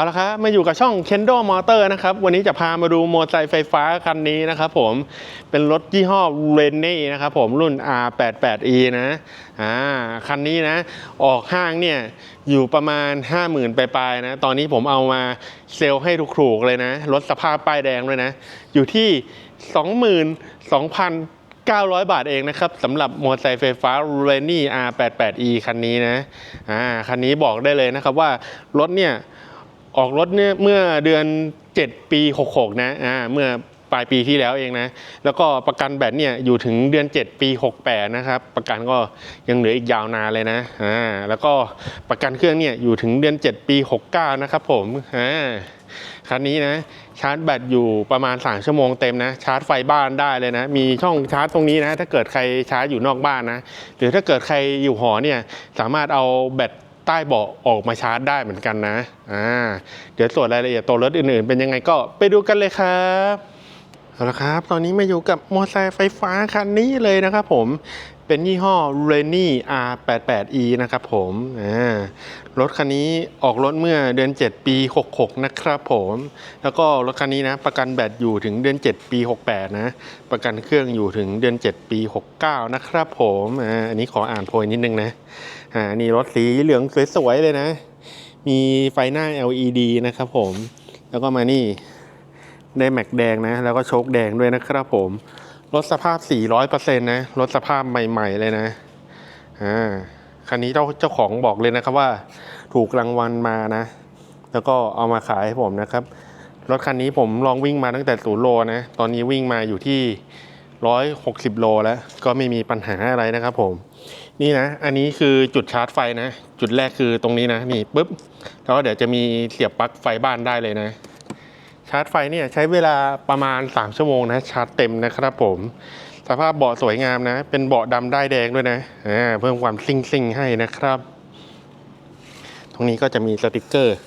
เอาละครับมาอยู่กับช่อง Kendo Motor นะครับ วันนี้จะพามาดูมอเตอร์ไซค์ไฟฟ้าคันนี้นะครับผมเป็นรถยี่ห้อ r e n e นะครับผมรุ่น R88E นะอ่าคันนี้นะ ออกห้างเนี่ย อยู่ประมาณ 50,000ปลายๆนะ ตอนนี้ผมเอามาเซลล์ให้ถูกๆเลยนะ รถสภาพป้ายแดงเลยนะ อยู่ที่ 22,000 900 บาทเองนะครับสำหรับมอเตอร์ไซค์ไฟฟ้า r e n y R88E คันนี้นะอ่าคันนี้บอกได้เลยนะครับว่ารถเนี่ย ออกรถเนี่ยเมื่อเดือน 7 ปี 66 นะอ่าเมื่อปลายปีที่แล้วเองนะ แล้วก็ประกันแบตเนี่ยอยู่ถึงเดือน 7 ปี 68 นะครับ ประกันก็ยังเหลืออีกยาวนานเลยนะอ่าแล้วก็ประกันเครื่องเนี่ยอยู่ถึงเดือน 7 ปี 69 นะครับผมอ่าคันนี้นะชาร์จแบตอยู่ประมาณ 3 ชั่วโมงเต็มนะ ชาร์จไฟบ้านได้เลยนะ มีช่องชาร์จตรงนี้นะ ถ้าเกิดใครชาร์จอยู่นอกบ้านนะ หรือถ้าเกิดใครอยู่หอเนี่ยสามารถเอาแบต ใต้เบาะออกมาชาร์จได้เหมือนกันนะอ่าเดี๋ยวส่วนรายละเอียดตัวรถอื่นๆ เป็นยังไงก็ไปดูกันเลยครับเอาละครับ ตอนนี้มาอยู่กับมอเตอร์ไซค์ไฟฟ้าคันนี้เลยนะครับผม เป็นยี่ห้อ r e n y R88E นะครับผมอ่ารถคันนี้ออกรถเมื่อเดือน 7 ปี 66 นะครับผม แล้วก็รถคันนี้นะ ประกันแบตอยู่ถึงเดือน 7 ปี 68 นะ ประกันเครื่องอยู่ถึงเดือน 7 ปี 69 นะครับผมอ่าอันนี้ขออ่านโพยนิดนึงนะอ่านี่รถสีเหลืองสวยๆเลยนะ มีไฟหน้า LED นะครับผม แล้วก็มานี่ได้แม็กแดงนะ แล้วก็โชคแดงด้วยนะครับผม รถสภาพ 400%นะ รถสภาพใหม่ ๆ เลยนะ อ่า คันนี้เจ้าเจ้าของบอกเลยนะครับว่าถูกรางวัลมานะ แล้วก็เอามาขายให้ผมนะครับ รถคันนี้ผมลองวิ่งมาตั้งแต่ศูนย์โลนะ ตอนนี้วิ่งมาอยู่ที่160โลแล้ว ก็ไม่มีปัญหาอะไรนะครับผม นี่นะ อันนี้คือจุดชาร์จไฟนะ จุดแรกคือตรงนี้นะ นี่ปุ๊บ แล้วก็เดี๋ยวจะมีเสียบปลั๊กไฟบ้านได้เลยนะ ชาร์จไฟเนี่ยใช้เวลาประมาณ 3 ชั่วโมงนะชาร์จเต็มนะครับผม สภาพเบาะสวยงามนะ เป็นเบาะดำได้แดงด้วยนะเพิ่มความซิ่งซิงให้นะครับ ตรงนี้ก็จะมีสติกเกอร์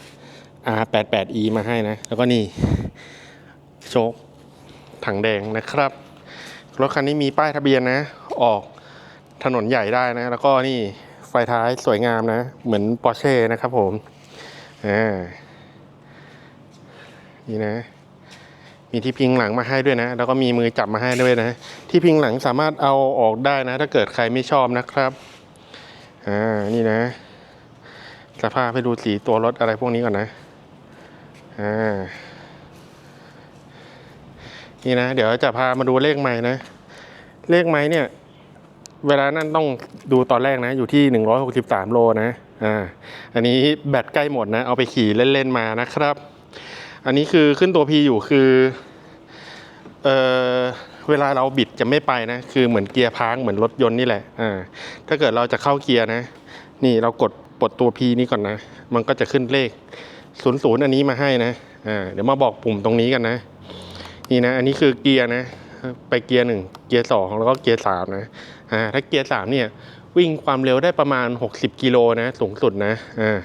R88E มาให้นะ แล้วก็นี่โชคถังแดงนะครับ รถคันนี้มีป้ายทะเบียนนะ ออกถนนใหญ่ได้นะ แล้วก็นี่ไฟท้ายสวยงามนะ เหมือนปอร์เช่นะครับผมอ่า นี่นะ มีที่พิงหลังมาให้ด้วยนะ แล้วก็มีมือจับมาให้ด้วยนะ ที่พิงหลังสามารถเอาออกได้นะ ถ้าเกิดใครไม่ชอบนะครับ อ่า นี่นะ สภาพให้ดูสีตัวรถอะไรพวกนี้ก่อนนะ อ่า นี่นะ เดี๋ยวจะพามาดูเลขไม้นะ เลขไม้เนี่ย เวลานั้นต้องดูตอนแรกนะ อยู่ที่ 163 โลนะ อ่า อันนี้แบตใกล้หมดนะ เอาไปขี่เล่นๆมานะครับ อันนี้คือขึ้นตัว P อยู่คือเออเวลาเราบิดจะไม่ไปนะ คือเหมือนเกียร์พังเหมือนรถยนต์นี่แหละอ่าถ้าเกิดเราจะเข้าเกียร์นะ นี่เรากดปลดตัว P นี้ก่อนนะ มันก็จะขึ้นเลข00อันนี้มาให้นะอ่าเดี๋ยวมาบอกปุ่มตรงนี้กันนะ นี่นะ อันนี้คือเกียร์นะ ไปเกียร์หนึ่งเกียร์สองแล้วก็เกียร์สามนะอ่าถ้าเกียร์สามเนี่ยวิ่งความเร็วได้ประมาณ 60 กิโลนะ สูงสุดนะอ่า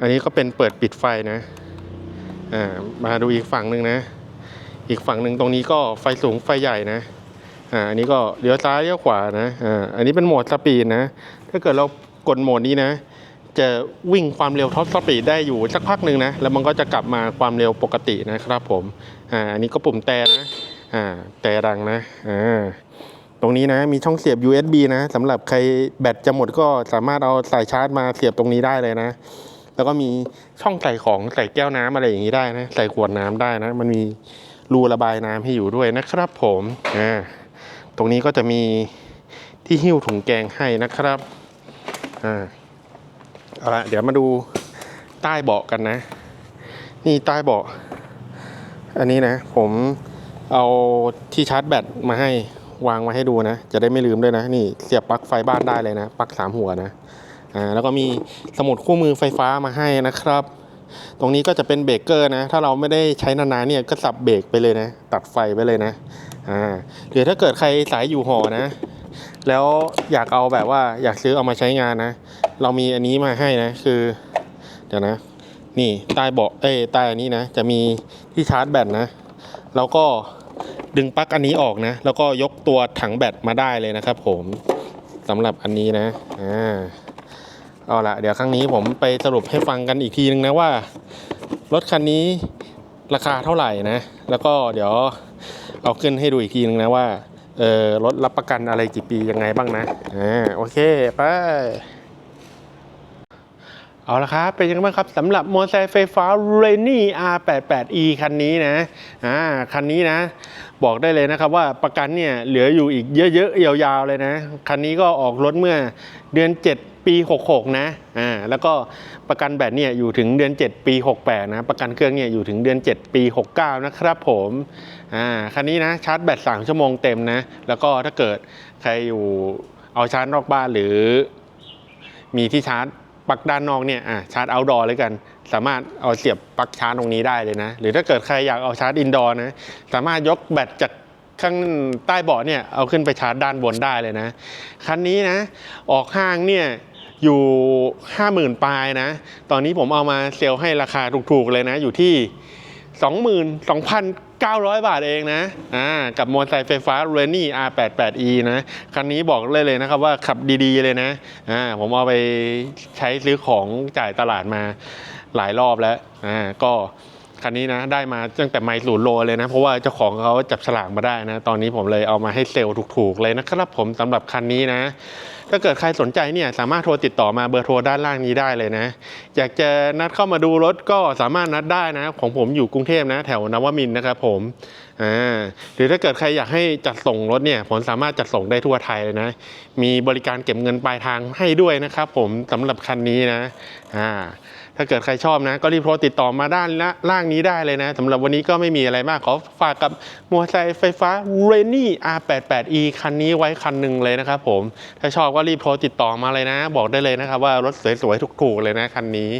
อันนี้ก็เป็นเปิดปิดไฟนะ อ่ามาดูอีกฝั่งหนึ่งนะ อีกฝั่งหนึ่งตรงนี้ก็ไฟสูงไฟใหญ่นะอ่าอันนี้ก็เลี้ยวซ้ายเลี้ยวขวานะอ่าอันนี้เป็นโหมดสปีดนะ ถ้าเกิดเรากดโหมดนี้นะ จะวิ่งความเร็วท็อปสปีดได้อยู่สักพักหนึ่งนะแล้วมันก็จะกลับมาความเร็วปกตินะครับผมอ่าอันนี้ก็ปุ่มแต่นะอ่าแต่ดังนะอ่าตรงนี้นะมีช่องเสียบ USB นะสำหรับใครแบตจะหมดก็สามารถเอาสายชาร์จมาเสียบตรงนี้ได้เลยนะ แล้วก็มีช่องใส่ของใส่แก้วน้ำอะไรอย่างนี้ได้นะใส่ขวดน้ำได้นะ มันมีรูระบายน้ำให้อยู่ด้วยนะครับผมอ่าตรงนี้ก็จะมีที่หิ้วถุงแกงให้นะครับอ่าเอาละเดี๋ยวมาดูใต้เบาะกันนะ นี่ใต้เบาะอันนี้นะ ผมเอาที่ชาร์จแบตมาให้วางมาให้ดูนะ จะได้ไม่ลืมด้วยนะ นี่เสียบปลั๊กไฟบ้านได้เลยนะปลั๊กสามหัวนะ อ่าแล้วก็มีสมุดคู่มือไฟฟ้ามาให้นะครับ ตรงนี้ก็จะเป็นเบรกเกอร์นะ ถ้าเราไม่ได้ใช้นานๆเนี่ยก็สับเบรกไปเลยนะ ตัดไฟไปเลยนะอ่าหรือถ้าเกิดใครสายอยู่หอนะ แล้วอยากเอาแบบว่าอยากซื้อเอามาใช้งานนะ เรามีอันนี้มาให้นะคือ เดี๋ยวนะ นี่ใต้เบาะเอ้ใต้อันนี้นะ จะมีที่ชาร์จแบตนะ แล้วก็ดึงปลั๊กอันนี้ออกนะ แล้วก็ยกตัวถังแบตมาได้เลยนะครับผมสำหรับอันนี้นะอ่า เอาละเดี๋ยวครั้งนี้ผมไปสรุปให้ฟังกันอีกทีนึงนะว่า รถคันนี้ราคาเท่าไหร่นะ แล้วก็เดี๋ยวเอาขึ้นให้ดูอีกทีนึงนะว่าเออรถรับประกันอะไรกี่ปียังไงบ้างนะอ่าโอเคไปเอาละครับ เป็นยังไงบ้างครับสำหรับมอเตอร์ไซค์ไฟฟ้า r a n y R88E คันนี้นะอ่าคันนี้นะ บอกได้เลยนะครับว่าประกันเนี่ยเหลืออยู่อีกเยอะๆยาวๆเลยนะ คันนี้ก็ออกรถเมื่อเดือน 7 ปี 66 นะอ่าแล้วก็ประกันแบตเนี่ยอยู่ถึงเดือน 7 ปี 68 นะ ประกันเครื่องเนี่ยอยู่ถึงเดือน 7 ปี 69 นะครับผมอ่าคันนี้นะชาร์จแบต 3 ชั่วโมงเต็มนะ แล้วก็ถ้าเกิดใครอยู่เอาชาร์จนอกบ้านหรือมีที่ชาร์จปลั๊กด้านนอกเนี่ยอะชาร์จเอาดอร์เลยกัน สามารถเอาเสียบปลั๊กชาร์จตรงนี้ได้เลยนะ หรือถ้าเกิดใครอยากเอาชาร์จอินดอร์นะ สามารถยกแบตจากข้างใต้เบาะเนี่ยเอาขึ้นไปชาร์จด้านบนได้เลยนะ คันนี้นะ ออกห้างเนี่ย อยู่ 50,000 ปลายนะ ตอนนี้ผมเอามาเซลล์ให้ราคาถูกๆเลยนะ อยู่ที่ 22,900 บาทเองนะ อ่า กับมอเตอร์ไซค์ไฟฟ้า r e n y R88E นะ คันนี้บอกเลยเลยนะครับว่าขับดีๆเลยนะ อ่า ผมเอาไปใช้ซื้อของจ่ายตลาดมาหลายรอบแล้ว อ่า ก็คันนี้นะได้มาตั้งแต่ไมล์ศูนย์โลเลยนะ เพราะว่าเจ้าของเขาจับฉลากมาได้นะ ตอนนี้ผมเลยเอามาให้เซลล์ถูกๆเลยนะครับผมสำหรับคันนี้นะ ถ้าเกิดใครสนใจเนี่ยสามารถโทรติดต่อมาเบอร์โทรด้านล่างนี้ได้เลยนะ อยากจะนัดเข้ามาดูรถก็สามารถนัดได้นะของผมอยู่กรุงเทพนะ แถวนวมินนะครับผมอ่าหรือถ้าเกิดใครอยากให้จัดส่งรถเนี่ยผมสามารถจัดส่งได้ทั่วไทยเลยนะ มีบริการเก็บเงินปลายทางให้ด้วยนะครับผมสำหรับคันนี้นะอ่า ถ้าเกิดใครชอบนะ ก็รีบโทรติดต่อมาด้านล่างนี้ได้เลยนะสำหรับวันนี้ก็ไม่มีอะไรมากขอฝากกับมอเตอร์ไซค์ไฟฟ้า r e n y R88E คันนี้ไว้คันหนึ่งเลยนะครับผม ถ้าชอบก็รีบโทรติดต่อมาเลยนะ บอกได้เลยนะครับว่ารถสวยๆถูกๆเลยนะคันนี้